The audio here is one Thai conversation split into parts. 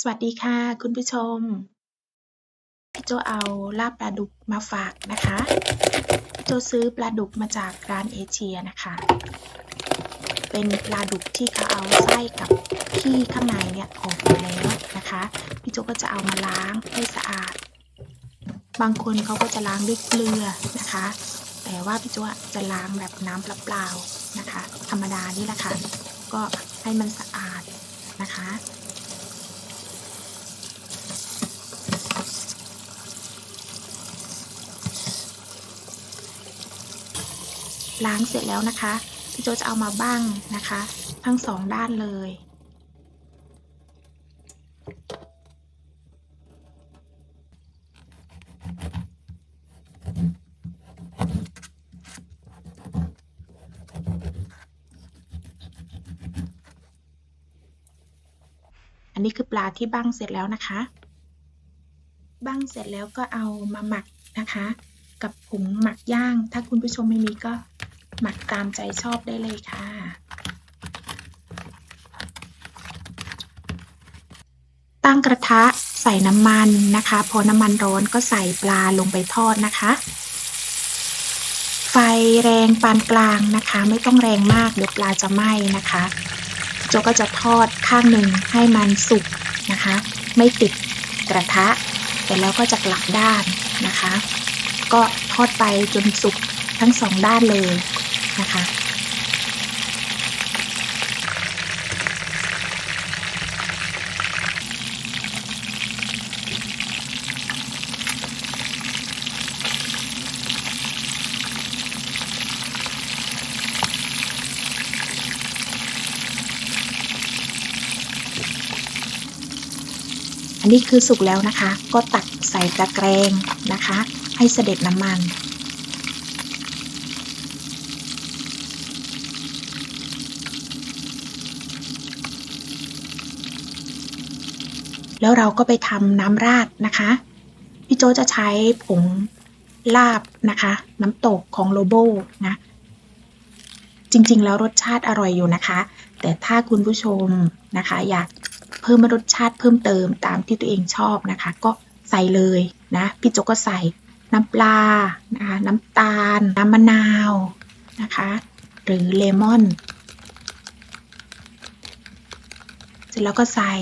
สวัสดีค่ะ คุณผู้ชม พี่โจเอาลาบปลาดุกมาฝากนะคะพี่โจซื้อปลาดุกมาจากร้านเอเชียนะคะ เป็นปลาดุกที่เขาเอาไส้กับขี้ข้างในเนี่ยออกหมดแล้วนะคะ พี่โจก็จะเอามาล้างให้สะอาด บางคนเขาก็จะล้างด้วยเกลือนะคะ แต่ว่าพี่โจจะล้างแบบน้ำเปล่าๆนะคะ ธรรมดานี่แหละค่ะ ก็ให้มันสะอาดนะคะ ล้างเสร็จแล้วนะคะพี่โจจะเอามาบ้างนะคะ ทั้งสองด้านเลย อันนี้คือปลาที่บ้างเสร็จแล้วนะคะ บ้างเสร็จแล้วก็เอามาหมักนะคะ กับผงหมักย่าง ถ้าคุณผู้ชมไม่มีก็ หมักตามใจชอบได้เลยค่ะ ตั้งกระทะใส่น้ำมันนะคะ พอน้ำมันร้อนก็ใส่ปลาลงไปทอดนะคะ ไฟแรงปานกลางนะคะ ไม่ต้องแรงมากเดี๋ยวปลาจะไหม้นะคะโจก็จะทอดข้างหนึ่งให้มันสุกนะคะ ไม่ติดกระทะแต่แล้วก็จะกลับด้านนะคะ ก็ทอดไปจนสุกทั้งสองด้านเลย นะคะ อันนี้คือสุกแล้วนะคะ ก็ตักใส่ตะแกรงนะคะ ให้เสด็จน้ำมัน แล้วเราก็ไปทำน้ำราดนะคะ พี่โจจะใช้ผงลาบนะคะ น้ำตกของโลโบนะ จริงๆ แล้วรสชาติอร่อยอยู่นะคะ แต่ถ้าคุณผู้ชมนะคะ อยากเพิ่มรสชาติเพิ่มเติมตามที่ตัวเองชอบนะคะ ก็ใส่เลยนะ พี่โจก็ใส่น้ำปลานะคะน้ำตาล น้ำมะนาวนะคะ หรือเลมอน เสร็จแล้วก็ใส่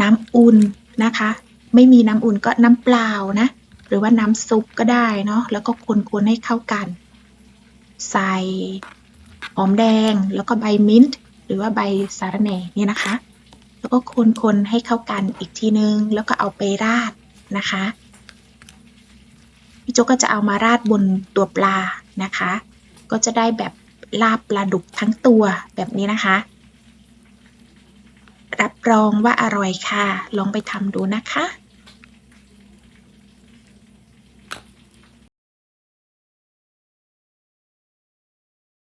น้ำอุ่นนะคะ ไม่มีน้ำอุ่นก็น้ำเปล่านะ หรือว่าน้ำซุปก็ได้เนาะแล้วก็คนๆให้เข้ากัน ใส่หอมแดงแล้วก็ใบมิ้นท์หรือว่าใบสาระแหน่เนี่ยนะคะ แล้วก็คนๆให้เข้ากันอีกทีนึง แล้วก็เอาไปราดนะคะพี่โจกก็จะเอามาราดบนตัวปลานะคะ ก็จะได้แบบลาบปลาดุกทั้งตัวแบบนี้นะคะ รับรองว่าอร่อยค่ะ ลองไปทำดูนะคะ